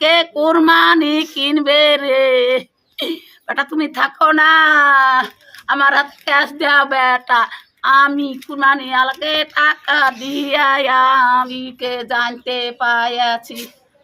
কে কোরবানি কিনবে রে? বেটা, তুমি থাকো না। আমার হাতে ক্যাশ দেওয়া বেটা। আমি কুরবানি আলকে টাকা দিয়া আমি কে জানতে পাইয়াছি।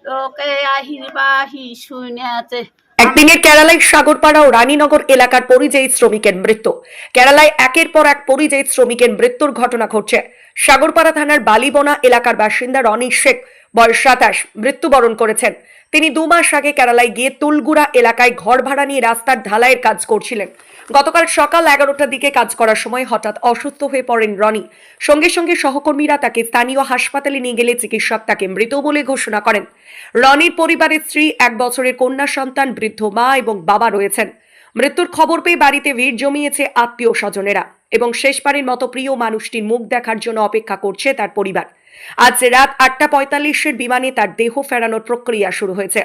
লোকে আহিবাহি শুনেছে একদিনের কেরালায় সাগরপাড়া ও রানীনগর এলাকার পরিযায়ী শ্রমিকের মৃত্যু। কেরালায় একের পর এক পরিযায়ী শ্রমিকের মৃত্যুর ঘটনা ঘটছে। সাগরপাড়া থানার বালিবনা এলাকার বাসিন্দা রনি শেখ, বয়স সাতাশ, মৃত্যুবরণ করেছেন। তিনি দু মাস আগে কেরালায় গিয়ে তুলগুড়া এলাকায় ঘর ভাড়া নিয়ে রাস্তার ঢালাইয়ের কাজ করছিলেন। গতকাল সকাল এগারোটার দিকে কাজ করার সময় হঠাৎ অসুস্থ হয়ে পড়েন রনি। সঙ্গে সঙ্গে সহকর্মীরা তাকে স্থানীয় হাসপাতালে নিয়ে গেলে চিকিৎসক তাকে মৃত বলে ঘোষণা করেন। রনির পরিবারের স্ত্রী, এক বছরের কন্যা সন্তান, বৃদ্ধ মা এবং বাবা রয়েছেন। মৃত্যুর খবর পেয়ে বাড়িতে ভিড় জমিয়েছে আত্মীয় স্বজনেরা এবং শেষবারের মতো প্রিয় মানুষটির মুখ দেখার জন্য অপেক্ষা করছে তার পরিবার। আজ রাত আটটা পঁয়তাল্লিশের বিমানে তার দেহ ফেরানোর প্রক্রিয়া শুরু হয়েছে।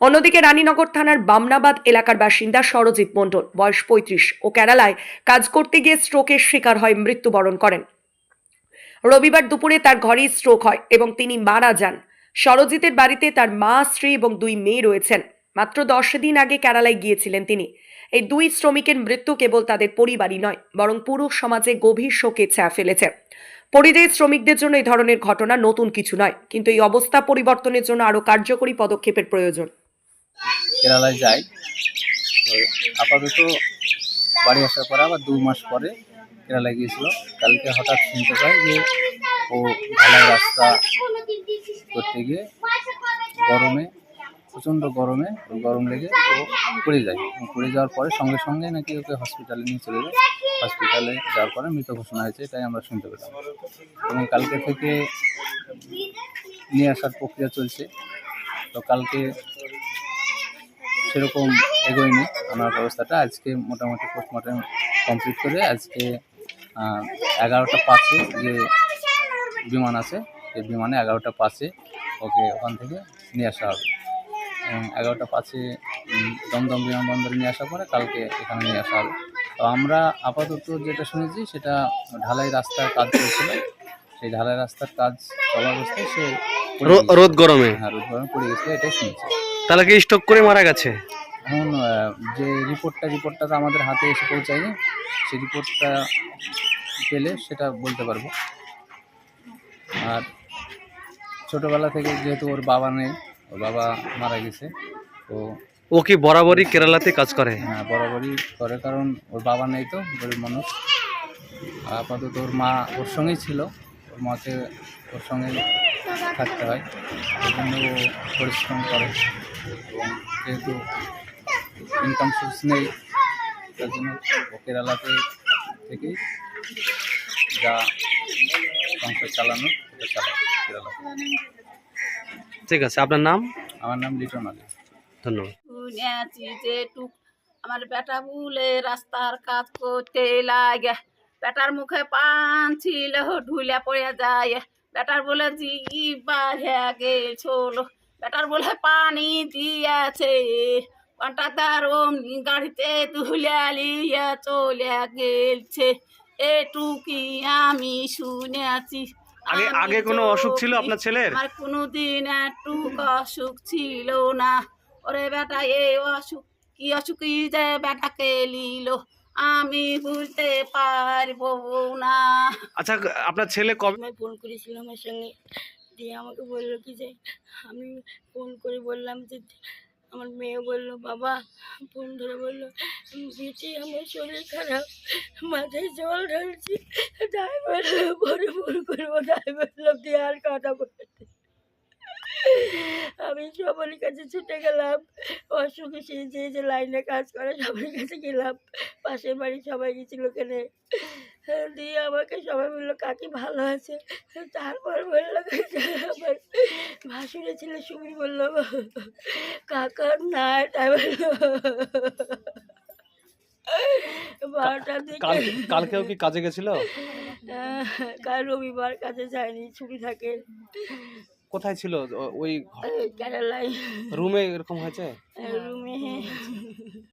অন্যদিকে রানীনগর থানার বামনাবাদ এলাকার বাসিন্দা সরজিৎ মণ্ডল বয়স পঁয়ত্রিশ ও কেরালায় কাজ করতে গিয়ে স্ট্রোকের শিকার হয় মৃত্যুবরণ করেন। রবিবার দুপুরে তার ঘরেই স্ট্রোক হয় এবং তিনি মারা যান। সরজিতের বাড়িতে তার মা, স্ত্রী এবং দুই মেয়ে রয়েছেন। মাত্র দশ দিন আগে কেরালায় গিয়েছিলেন তিনি। এই দুই শ্রমিকের মৃত্যু কেবল তাদের পরিবারই নয়, বরং পুরো সমাজে গভীর শোকে ছায়া ফেলেছে। পরিযায়ী শ্রমিকদের জন্য এই ধরনের ঘটনা নতুন কিছু নয়, কিন্তু এই অবস্থা পরিবর্তনের জন্য আরও কার্যকরী পদক্ষেপের প্রয়োজন। কেরালায় যাই আপাতত বাড়ি আসার পরে আবার দু মাস পরে কেরালায় গিয়েছিল। কালকে হঠাৎ শুনতে পাই যে ও ঢালাই রাস্তা করতে গিয়ে গরমে প্রচণ্ড গরমে, গরম লেগে ও পড়ে যায়। পড়ে যাওয়ার পরে সঙ্গে সঙ্গে নাকি ওকে হসপিটালে নিয়ে চলে যায়। হসপিটালে যাওয়ার পরে মৃত ঘোষণা হয়েছে, এটাই আমরা শুনতে পেলাম। এবং কালকে থেকে নিয়ে আসার প্রক্রিয়া চলছে। তো কালকে সেরকম এগোয়নি। আমার ব্যবস্থাটা আজকে মোটামুটি পোস্টমর্টম কমপ্লিট করে আজকে এগারোটা পাঁচে যে বিমান আছে সেই বিমানে এগারোটা পাঁচে ওকে ওখান থেকে নিয়ে আসা হবে। এগারোটা পাঁচে দমদম বিমানবন্দরে নিয়ে আসার পরে কালকে এখানে নিয়ে আসা হবে। তো আমরা আপাতত যেটা শুনেছি সেটা ঢালাই রাস্তার কাজ চলছিল। সেই ঢালাই রাস্তার কাজ চলা অবস্থায় সে রোদ গরমে? হ্যাঁ রোদ গরমে পড়ে গেছিল এটাই শুনেছি। তাহলে কি স্টক করে মারা গেছে? এখন যে রিপোর্টটা রিপোর্টটা তো আমাদের হাতে এসে পৌঁছায়নি সেই রিপোর্টটা পেলে সেটা বলতে পারব। আর ছোটোবেলা থেকে যেহেতু ওর বাবা নেই ওর বাবা মারা গেছে। তো ও কি বরাবরই কেরালাতে কাজ করে? হ্যাঁ বরাবরই করে কারণ ওর বাবা নেই তো গরিব মানুষ। আর আপাতত ওর মা ওর সঙ্গেই ছিল ওর মাকে ওর সঙ্গেই থাকতে হয়। এই জন্য ও পরিশ্রম করে। এবং যেহেতু ইনকাম সোর্স নেই তার জন্য ও কেরালাতে থেকেই যা সংসার চালানো সেটা চালায় কেরালাতে। ঠিক আছে আপনার নাম? আমার নাম লিটন আলী ধন্যবাদ। শুনেছি যে টুক আমার বেটা বুলে রাস্তার কাজ করতে লাগে। বেটার মুখে পান ছিল ঢুলে পড়ে যায়। বেটার বলে জি বাড়ে গেছিল বেটার বলে পানি দিয়েছে কন্ট্রাক্টার অমনি গাড়িতে তুলে লিয়ে চলে গেছে এটুকি আমি শুনেছি। আগে আগে কোনো অসুখ ছিল আপনার ছেলের? আমার কোনোদিন একটু অসুখ ছিল না। ওরে বেটা এই অসুখ কি অসুখ? যে বেটাকে নিল আমি বুঝতে পারব না। আচ্ছা আপনার ছেলে কবে আমি ফোন করেছিল আমার সঙ্গে দিয়ে আমাকে বলল কি যে আমি ফোন করে বললাম যে আমার মেয়ে বলল, বাবা ফোন ধরে বলল বেটি আমার শরীর খারাপ, মাথায় জল ঢালছি বলল পরে ফোন করব তাই বললাম দিয়ে আর কথা বলতে। আমি সবার কাছে ছুটে গেলাম, অসুখে সে যে যে লাইনে কাজ করে, সবার কাছে গেলাম, পাশের বাড়ি সবাই গেছিল ওখানে। দিয়ে আমাকে সবাই বলল কাকি ভালো আছে? তারপর বলল আমার ভাসুরে ছিল সুমি বলল কাকার নাই। তাই বলল। বারোটার দিকে কালকেও কি কাজে গেছিল? কাল রবিবার কাছে যায়নি ছুটি থাকে। কোথায় ছিল? ওই কেরালায়। রুমে এরকম হয়েছে? রুমে।